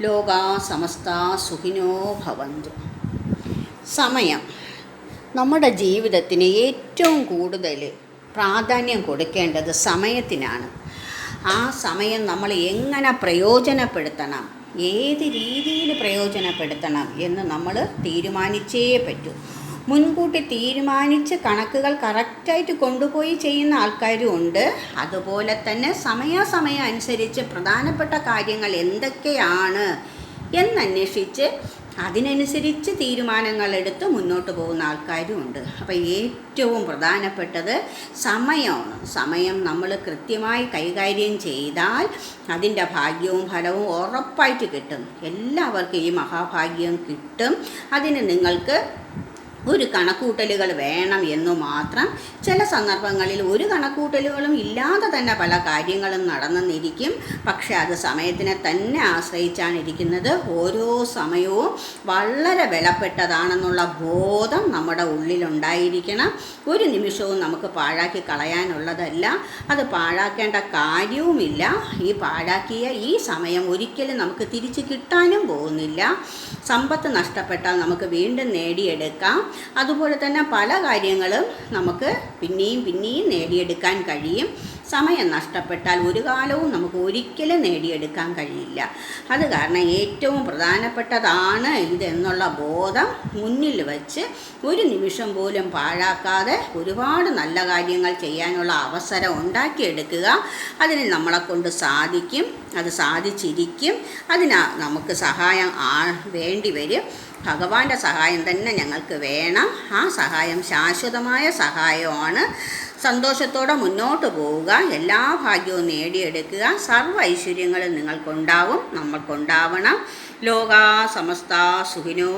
ലോകാ സമസ്ത സുഖിനോ ഭവന്തു. സമയം. നമ്മുടെ ജീവിതത്തിന് ഏറ്റവും കൂടുതൽ പ്രാധാന്യം കൊടുക്കേണ്ടത് സമയത്തിനാണ്. ആ സമയം നമ്മൾ എങ്ങനെ പ്രയോജനപ്പെടുത്തണം? ഏത് രീതിയിൽ പ്രയോജനപ്പെടുത്തണം എന്ന് നമ്മൾ തീരുമാനിച്ചേ പറ്റൂ. മുൻകൂട്ടി തീരുമാനിച്ച് കണക്കുകൾ കറക്റ്റായിട്ട് കൊണ്ടുപോയി ചെയ്യുന്ന ആൾക്കാരും ഉണ്ട്. അതുപോലെ തന്നെ സമയാസമയം അനുസരിച്ച് പ്രധാനപ്പെട്ട കാര്യങ്ങൾ എന്തൊക്കെയാണ് എന്നന്വേഷിച്ച് അതിനനുസരിച്ച് തീരുമാനങ്ങൾ എടുത്ത് മുന്നോട്ട് പോകുന്ന ആൾക്കാരും ഉണ്ട്. അപ്പോൾ ഏറ്റവും പ്രധാനപ്പെട്ടത് സമയമാണ്. സമയം നമ്മൾ കൃത്യമായി കൈകാര്യം ചെയ്താൽ അതിന്റെ ഭാഗ്യവും ഫലവും ഉറപ്പായിട്ട് കിട്ടും. എല്ലാവർക്കും ഈ മഹാഭാഗ്യം കിട്ടും. അതിന് നിങ്ങൾക്ക് ഒരു കണക്കൂട്ടലുകൾ വേണം എന്നു മാത്രം ചില സന്ദർഭങ്ങളിൽ ഒരു കണക്കൂട്ടലുകളും ഇല്ലാതെ തന്നെ പല കാര്യങ്ങളും നടന്നെന്നിരിക്കും. പക്ഷേ അത് സമയത്തിനെ തന്നെ ആശ്രയിച്ചാണ് ഇരിക്കുന്നത്. ഓരോ സമയവും വളരെ വിലപ്പെട്ടതാണെന്നുള്ള ബോധം നമ്മുടെ ഉള്ളിലുണ്ടായിരിക്കണം. ഒരു നിമിഷവും നമുക്ക് പാഴാക്കി കളയാനുള്ളതല്ല. അത് പാഴാക്കേണ്ട കാര്യവുമില്ല. ഈ പാഴാക്കിയ ഈ സമയം ഒരിക്കലും നമുക്ക് തിരിച്ചു കിട്ടാനും പോകുന്നില്ല. സമ്പത്ത് നഷ്ടപ്പെട്ടാൽ നമുക്ക് വീണ്ടും നേടിയെടുക്കാം. അതുപോലെ തന്നെ പല കാര്യങ്ങളും നമുക്ക് പിന്നെയും പിന്നെയും നേടിയെടുക്കാൻ കഴിയും. സമയം നഷ്ടപ്പെട്ടാൽ ഒരു കാലവും നമുക്ക് ഒരിക്കലും നേടിയെടുക്കാൻ കഴിയില്ല. അത് കാരണം ഏറ്റവും പ്രധാനപ്പെട്ടതാണ് ഇതെന്നുള്ള ബോധം മുന്നിൽ വച്ച് ഒരു നിമിഷം പോലും പാഴാക്കാതെ ഒരുപാട് നല്ല കാര്യങ്ങൾ ചെയ്യാനുള്ള അവസരം ഉണ്ടാക്കിയെടുക്കുക. അതിന് നമ്മളെ കൊണ്ട് സാധിക്കും. അത് സാധിച്ചിരിക്കും. അതിന് നമുക്ക് സഹായം ആ വേണ്ടി വരും. ഭഗവാന്റെ സഹായം തന്നെ ഞങ്ങൾക്ക് വേണം. ആ സഹായം ശാശ്വതമായ സഹായമാണ്. സന്തോഷത്തോടെ മുന്നോട്ട് പോവുക. എല്ലാ ഭാഗ്യവും നേടിയെടുക്കുക. സർവ ഐശ്വര്യങ്ങളും നിങ്ങൾക്കുണ്ടാവും. നമ്മൾക്കുണ്ടാവണം. ലോക സമസ്ത സുഖിനോ